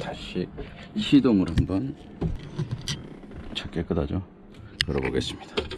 다시 시동을 한번 차 깨끗하죠? 걸어보겠습니다.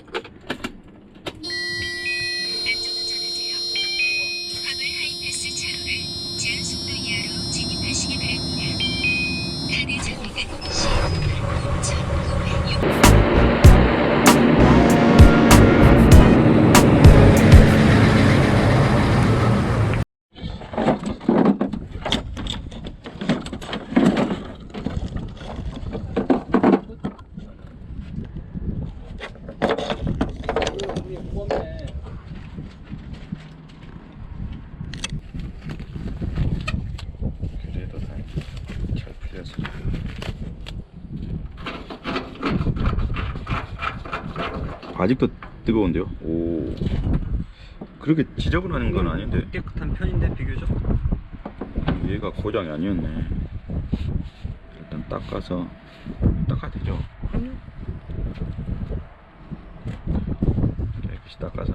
아직도 뜨거운데요? 오. 그렇게 지저분한 건 아닌데 깨끗한 편인데 비교적 얘가 고장이 아니었네. 일단 닦아서 닦아야 되죠. 깨끗이 닦아서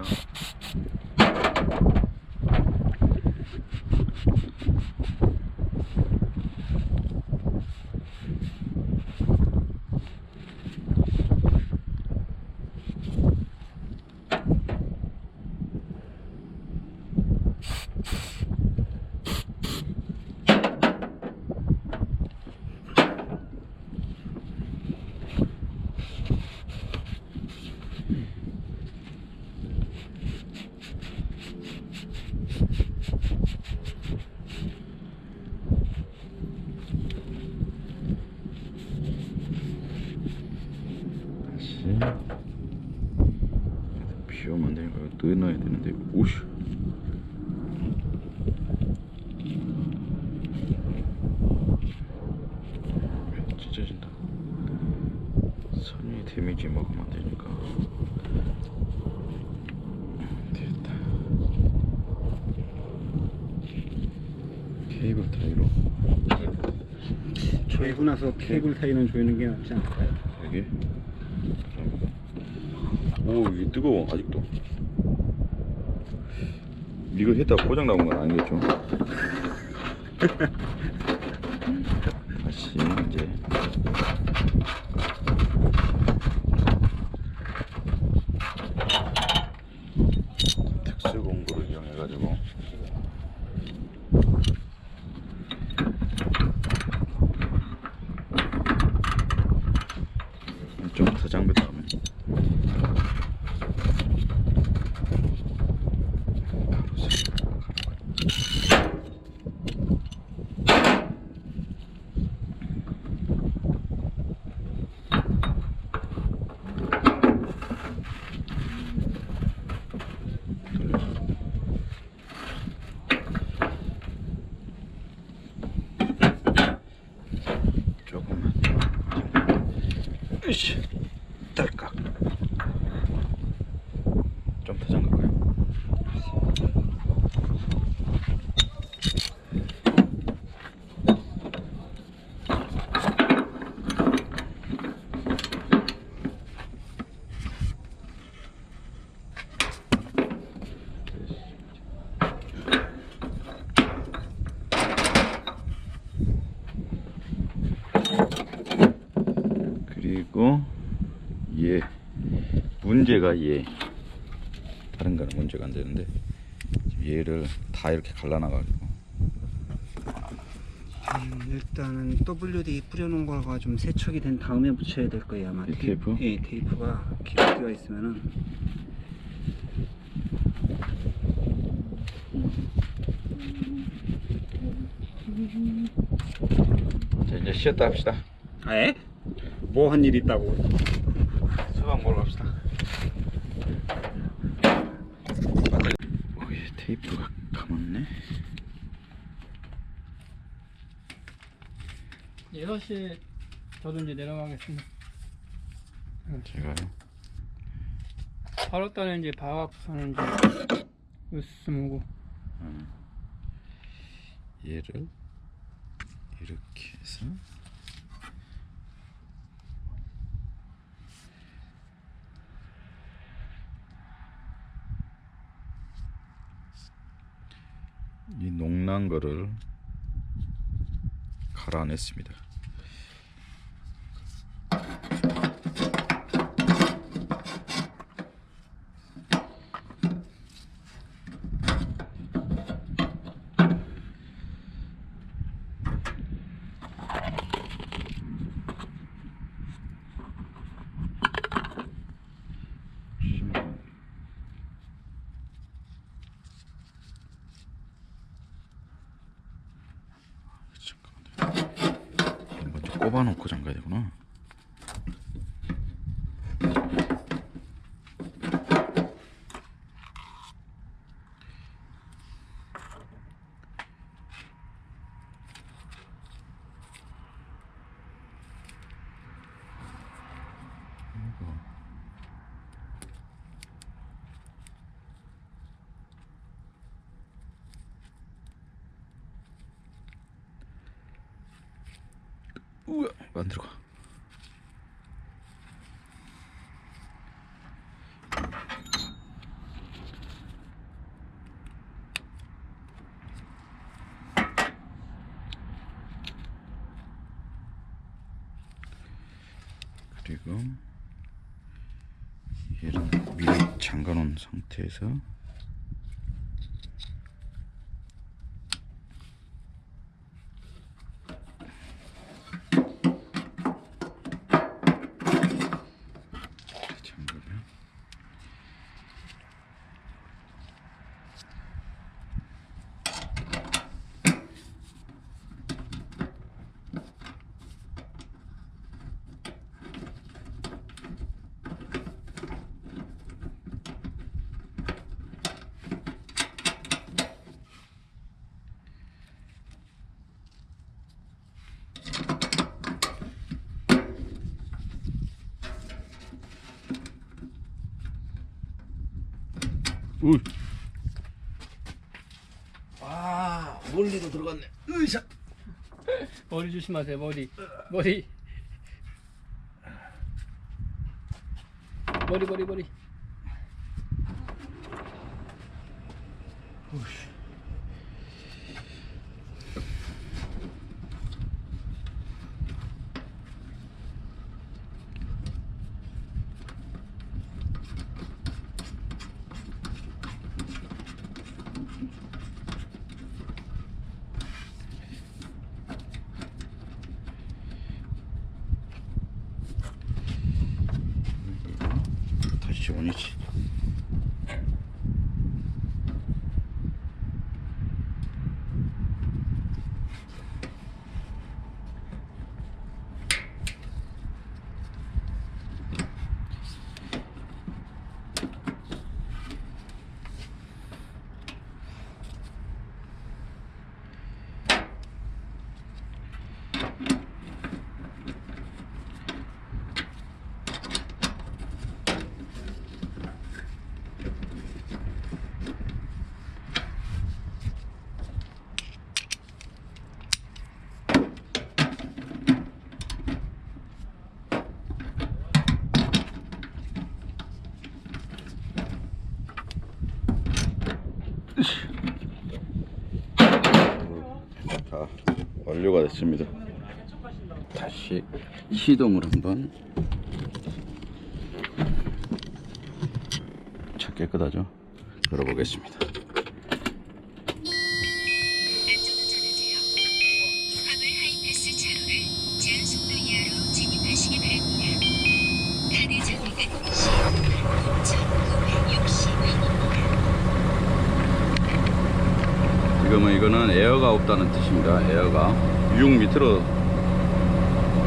다시 비우면 안 되니까 이거 넣어야 되는데. 오씨. 찢어진다. 선이 데미지 먹으면 안 되니까. 됐다. 케이블 타이로. 조이고 나서 케이블 타이는 조이는 게 낫지 않을까요? 여기 오 이게 뜨거워 아직도 이거 했다가 고장 나온 건 아니겠죠? 다시 이제 특수 공구를 이용해 가지고 좀 더 장비 다음에 조금만 으쌰 딸깍 좀 더 잠가봐요 그리고 얘 문제가 얘 다른 거는 문제가 안 되는데 얘를 다 이렇게 갈라놔 가지고. 음, 일단은 WD 뿌려놓은 거가 좀 세척이 된 다음에 붙여야 될 거예요 아마. 이 테이프? 예 테이프가 기름기가 있으면은. 자 이제 쉬었다 합시다. 에? 뭐한 일 있다고? 수박 먹으러 갑시다 오예 테이프가 감았네 6시에 저도 이제 내려가겠습니다. 제가요 8월달에 이제 방학부서는 이제 으스모고 음. 얘를 이렇게 해서 이 농난 거를 갈아냈습니다. 꼽아놓고 잠가야 되구나. 우와, 안 들어가. 그리고 얘를 미리 잠가 놓은 상태에서 으이. 아 멀리도 들어갔네. 으이샤. 머리 조심하세요 머리. 머리. 머리 머리 머리. 오씨. 13, 13. 다 완료가 됐습니다. 다시 시동을 한번. 자 깨끗하죠? 걸어보겠습니다. 지금은 이거는 에어가 없다는 뜻입니다. 에어가 유육 밑으로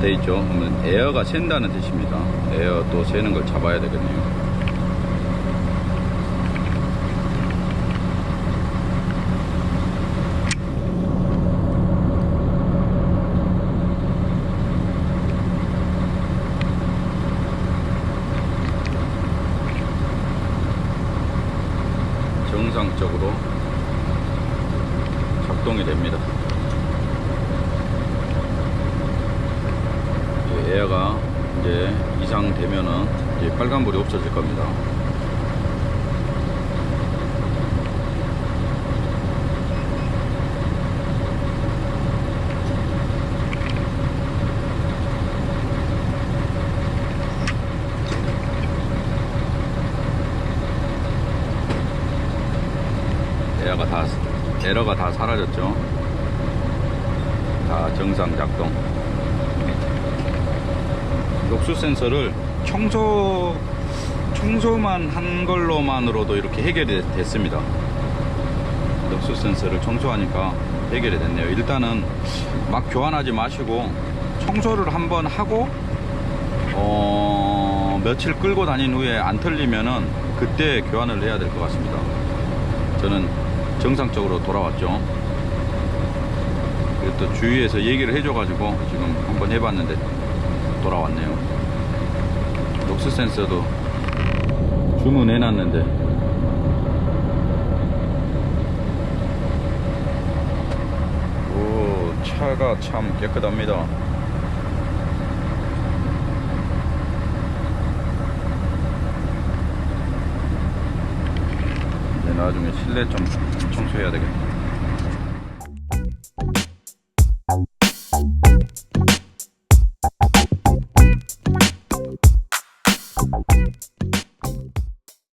돼 있죠. 그러면 에어가 샌다는 뜻입니다. 에어 또 새는 걸 잡아야 되겠네요. 정상적으로 작동이 됩니다. 이 에어가 이제 이상 되면은 이제 빨간불이 없어질 겁니다. 에러가 다 사라졌죠. 다 정상 작동. 녹수 센서를 청소 청소만 한 걸로만으로도 이렇게 해결이 됐습니다. 녹수 센서를 청소하니까 해결이 됐네요. 일단은 막 교환하지 마시고 청소를 한번 하고 어, 며칠 끌고 다닌 후에 안 틀리면은 그때 교환을 해야 될 것 같습니다. 저는 정상적으로 돌아왔죠. 또 주위에서 얘기를 해줘 가지고 지금 한번 해봤는데 돌아왔네요. 녹스 센서도 주문해놨는데 오 차가 참 깨끗합니다. 네, 나중에 실내 좀 청소해야 되겠다.